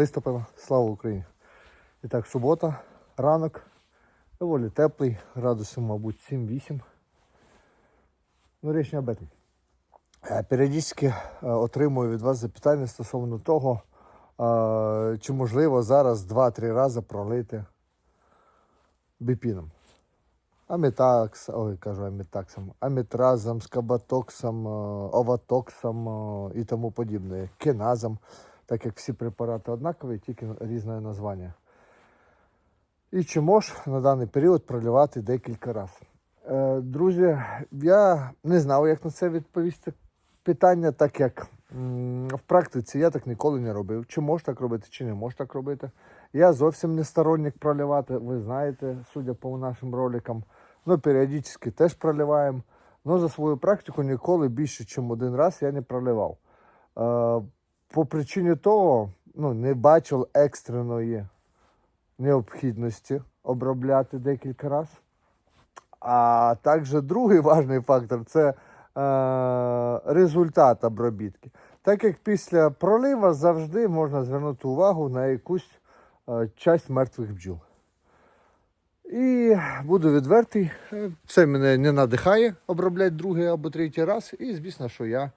Друзі, вітаю! 2 листопада, слава Україні! І так, субота, ранок, доволі теплий, градусів, мабуть, 7-8. Ну, річ не об этом. Е, Періодично е, отримую від вас запитання стосовно того, е, чи можливо зараз 2-3 рази пролити біпіном. Амітакс, ой, кажу амітаксом, амітразом, скабатоксом, оватоксом і тому подібне, кеназом, так як всі препарати однакові, тільки різне названня. І чи можеш на даний період проливати декілька разів. Е, Друзі, я не знав, як на це відповісти питання, так як м, в практиці я так ніколи не робив. Чи можеш так робити, чи не можеш так робити. Я зовсім не сторонник проливати, ви знаєте, судя по нашим роликам. Ну, періодично теж проливаємо. Но за свою практику ніколи більше, ніж один раз я не проливав. Е, по причині того, ну, не бачив екстреної необхідності обробляти декілька разів. А також другий важний фактор це е, результат обробітки. Так як після пролива завжди можна звернути увагу на якусь е, часть мертвих бджіл. І буду відвертий, е, це мене не надихає обробляти другий або третій раз. І звісно, що я,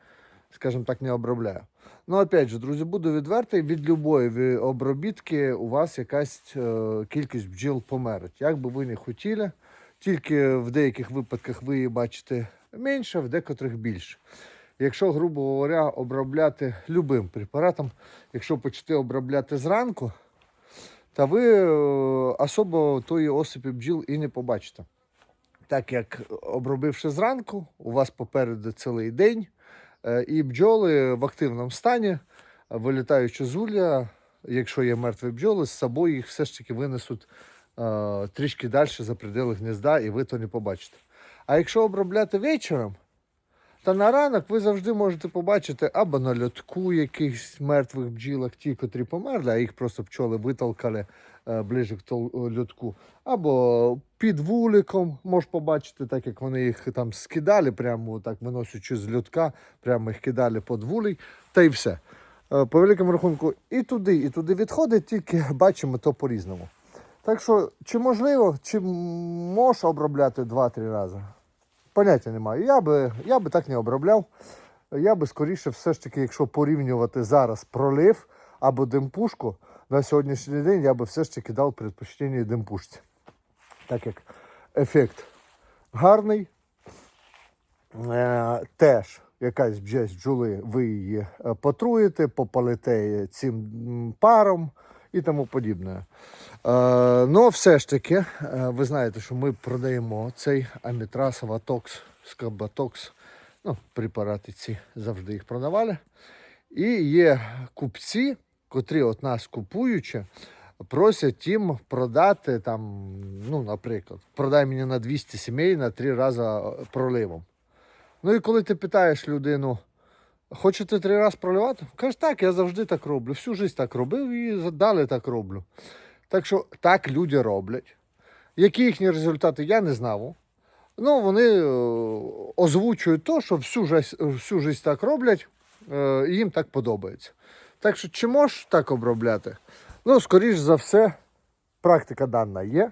скажімо так, не обробляю. Ну, опять же, друзі, буду відвертий, від любої обробітки у вас якась е, кількість бджіл померить. Як би ви не хотіли, тільки в деяких випадках ви її бачите менше, в декотрих більше. Якщо, грубо говоря, обробляти любим препаратом, якщо почати обробляти зранку, та ви е, особо тої осипі бджіл і не побачите. Так як обробивши зранку, у вас попереду цілий день, і бджоли в активному стані, е, вилітаючи з улья, якщо є мертві бджоли, з собою їх все ж таки винесуть е, трішки далі за приділи гнізда, і ви то не побачите. А якщо обробляти вечором, та на ранок ви завжди можете побачити або на льотку якихось мертвих бджілок, ті, котрі померли, а їх просто пчоли витолкали е, ближче к льотку, або під вуликом можеш побачити, так як вони їх там скидали, прямо так виносячи з льотка, прямо їх кидали під вулей, та й все. Е, По великому рахунку, і туди, і туди відходить, тільки бачимо то по-різному. Так що, чи можливо, чи можеш обробляти 2-3 рази? Поняття немає. Я би, я би так не обробляв. Я би скоріше, все ж таки, якщо порівнювати зараз пролив або димпушку, на сьогоднішній день я би все ж таки дав предпочтення димпушці. Так як ефект гарний, е, теж якась бджесь бджоли, ви її е, потруєте, попалите цим паром і тому подібне. Е, ну, все ж таки, е, ви знаєте, що ми продаємо цей амітрас, аватокс, скабатокс. Ну, препарати ці завжди їх продавали. І є купці, котрі от нас купуючи, просять їм продати там, ну, наприклад, продай мені на 200 сімей на 3 рази е, проливом. Ну і коли ти питаєш людину, хочете три рази проливати? Каже, так, я завжди так роблю. Всю життя так робив і далі так роблю. Так що так люди роблять. Які їхні результати, я не знав. Ну, вони е, озвучують то, що всю життя, всю життя так роблять, е, і їм так подобається. Так що, чи можеш так обробляти? Ну, скоріш за все, практика дана є.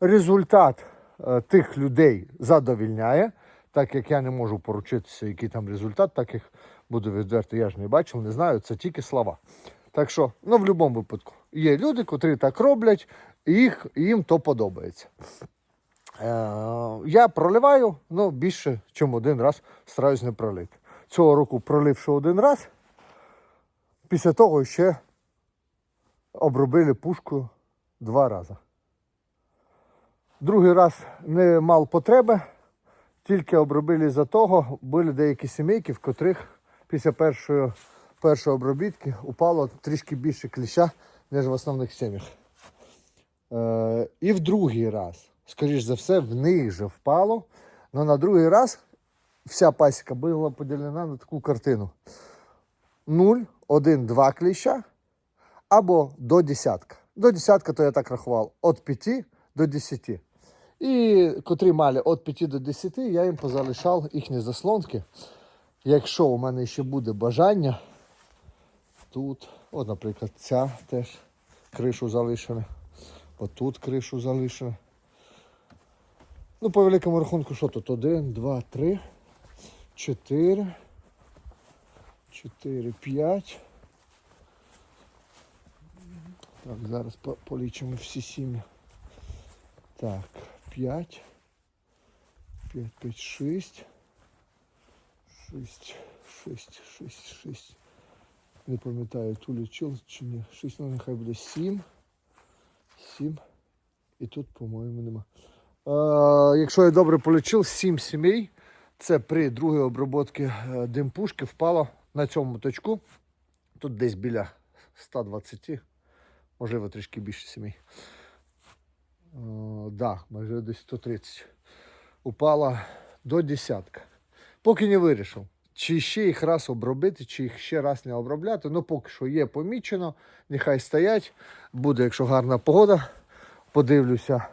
Результат е, тих людей задовільняє, так як я не можу поручитися, який там результат, так як буду відверто, я ж не бачив, не знаю, це тільки слова. Так що, ну, в будь-якому випадку, є люди, котрі так роблять, і їх, їм то подобається. Е, я проливаю, ну, більше, ніж один раз стараюсь не пролити. Цього року проливши один раз, після того ще обробили пушку два рази. Другий раз не мав потреби, тільки обробили за того, були деякі сімейки, в котрих після першої, першої обробітки упало трішки більше кліща, ніж в основних сім'ях. Е, і в другий раз, скоріш за все, в них же впало. Але на другий раз вся пасіка була поділена на таку картину: 0, 1, 2 кліща або до десятка. До десятка, то я так рахував, від 5 до 10. І котрі мали від 5 до 10, я їм позалишав їхні заслонки. Якщо у мене ще буде бажання, тут. От, наприклад, ця теж кришу залишена. Отут кришу залишена. Ну, по великому рахунку, що тут? Один, два, три, чотири. Чотири, п'ять. Так, зараз полічимо всі сім'ї. Так, п'ять. П'ять, п'ять, шість. Шість, шість, шість, шість. Не пам'ятаю, ту лічив чи ні. Шість, ну нехай буде сім. Сім. І тут, по-моєму, нема. Е, якщо я добре полічив, сім сімей. Це при другій обробці е, димпушки впало на цьому точку. Тут десь біля 120, можливо, трішки більше сімей. Так, е, да, майже десь 130. Упала до десятка. Поки не вирішив, чи ще їх раз обробити, чи їх ще раз не обробляти. Ну, поки що є помічено, нехай стоять. Буде, якщо гарна погода, подивлюся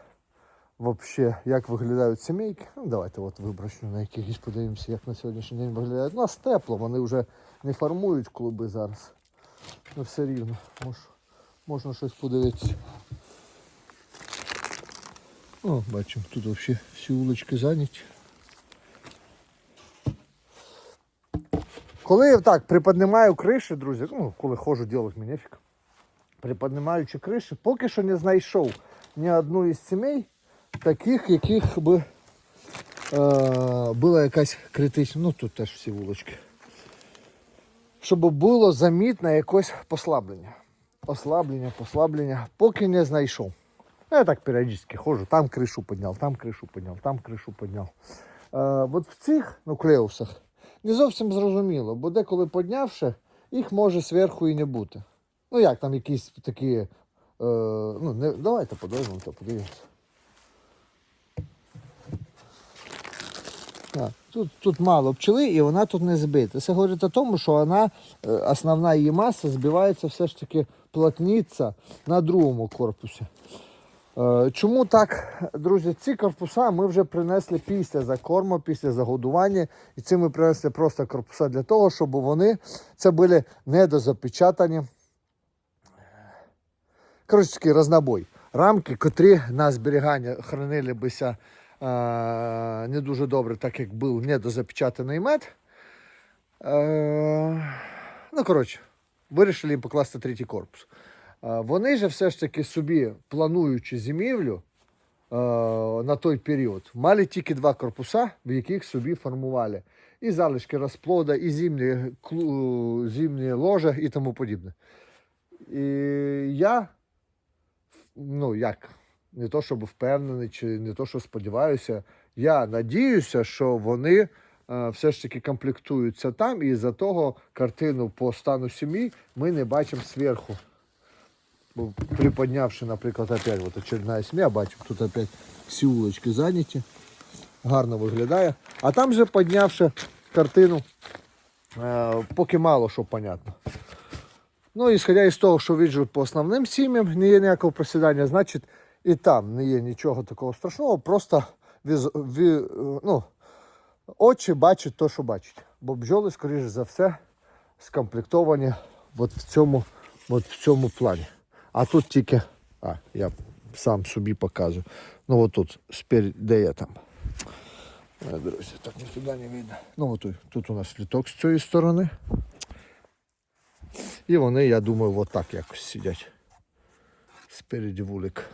вообще, як виглядають сімейки. Ну, давайте от вибрачу на якихось подивимося, як на сьогоднішній день виглядають. У нас тепло, вони вже не формують клуби зараз. Ну все рівно, мож, можна щось подивитися. О, бачимо, тут взагалі всі вулички зайняті. Коли я так приподнимаю криші, друзі, ну, коли ходжу делать мінефік, приподнимаючи криші, поки що не знайшов ні одну із сімей, таких, яких би е, була якась критична, ну тут теж всі вулички. Щоб було замітне якось послаблення. Ослаблення, послаблення, поки не знайшов. Я так періодично ходжу, там кришу підняв, там кришу підняв, там кришу підняв. Е, от в цих нуклеусах не зовсім зрозуміло, бо деколи піднявши, їх може зверху і не бути. Ну як там якісь такі. Е, ну, не, давайте подивимося, то подивимося. Тут, тут мало пчели і вона тут не збита. Це говорить о тому, що вона, е, основна її маса збивається все ж таки плотніться на другому корпусі. Е, Чому так, друзі? Ці корпуса ми вже принесли після закорму, після загодування. І ці ми принесли просто корпуса для того, щоб вони це були недозапечатані. Коротше такий рознобой. Рамки, котрі на зберігання хранили бися е, не дуже добре, так як був недозапечатаний мед. Е, ну, коротше, вирішили їм покласти третій корпус. Вони же все ж таки собі, плануючи зимівлю на той період, мали тільки два корпуса, в яких собі формували і залишки розплода, і зимні, зимні ложа і тому подібне. І я, ну як, не то щоб впевнений, чи не то, що сподіваюся, я надіюся, що вони все ж таки комплектуються там, і за того картину по стану сім'ї ми не бачимо зверху. Бо приподнявши, наприклад, опять вот очередная сім'я, бачимо, тут опять всі вулички зайняті, гарно виглядає. А там же піднявши картину, е, поки мало що понятно. Ну, ісходя із того, що віджу по основним сім'ям, не є ніякого просідання, значить і там не є нічого такого страшного, просто віз, ві, ну, очі бачать те, що бачать. Бо бджоли, скоріш за все, скомплектовані от в цьому, от в цьому плані. А тут тільки, а, я сам собі показую. Ну от тут, де я там. Е, Друзі, так ніфіга не видно. Ну от тут, у нас літок з цієї сторони. І вони, я думаю, отак якось сидять. Спереді вулик.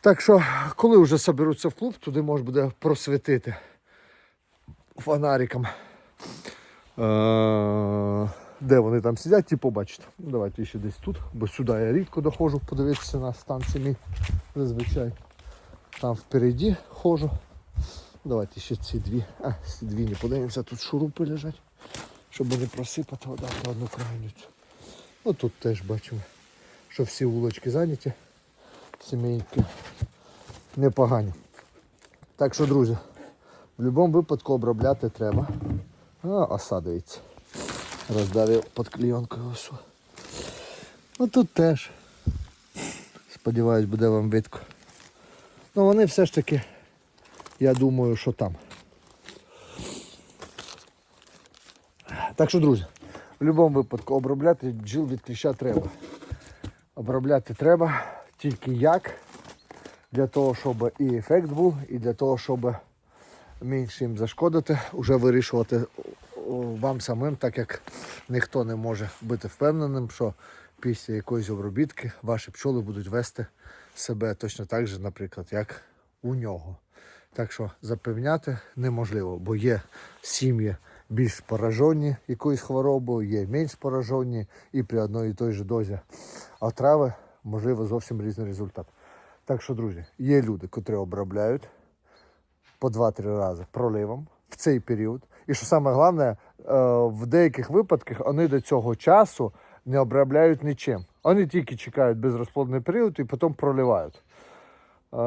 Так що, коли вже соберуться в клуб, туди можна буде просвітити фонариком. Де вони там сидять, ті побачите. Ну, давайте ще десь тут, бо сюди я рідко доходжу подивитися на стан сім'ї зазвичай. Там впереді ходжу. Давайте ще ці дві. А, ці дві не подивимося, тут шурупи лежать щоб не просипати вода одну крайню. Ну тут теж бачимо, що всі вулочки зайняті, сімейки непогані. Так що, друзі, в будь-якому випадку обробляти треба. А, оса дивіться. Роздавив під клійонкою осу. Ну тут теж. Сподіваюсь, буде вам видко. Ну вони все ж таки, я думаю, що там. Так що, друзі, в будь-якому випадку обробляти бджіл від кліща треба. Обробляти треба тільки як, для того, щоб і ефект був, і для того, щоб менше їм зашкодити, вже вирішувати вам самим, так як ніхто не може бути впевненим, що після якоїсь обробітки ваші пчоли будуть вести себе точно так же, наприклад, як у нього. Так що запевняти неможливо, бо є сім'ї більш поражені якоюсь хворобою, є менш поражені, і при одній і той же дозі отрави можливо зовсім різний результат. Так що, друзі, є люди, котрі обробляють по 2-3 рази проливом в цей період. І що саме головне, е, в деяких випадках вони до цього часу не обробляють нічим. Вони тільки чекають безрозплодний період і потім проливають. Е,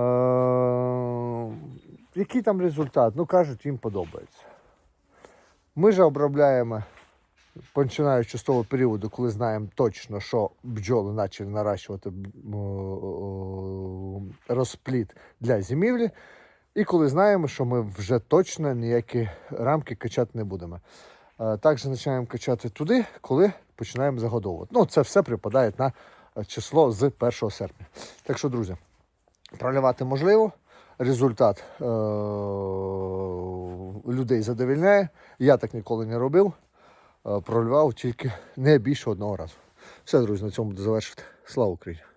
Який там результат? Ну, кажуть, їм подобається. Ми ж обробляємо, починаючи з того періоду, коли знаємо точно, що бджоли почали наращувати м, розплід для зимівлі. І коли знаємо, що ми вже точно ніякі рамки качати не будемо. Е, Також починаємо качати туди, коли починаємо загодовувати. Ну, це все припадає на е, число з 1 серпня. Так що, друзі, проливати можливо. Результат е- людей задовільняє. Я так ніколи не робив. Е, проливав тільки не більше одного разу. Все, друзі, на цьому буду завершити. Слава Україні!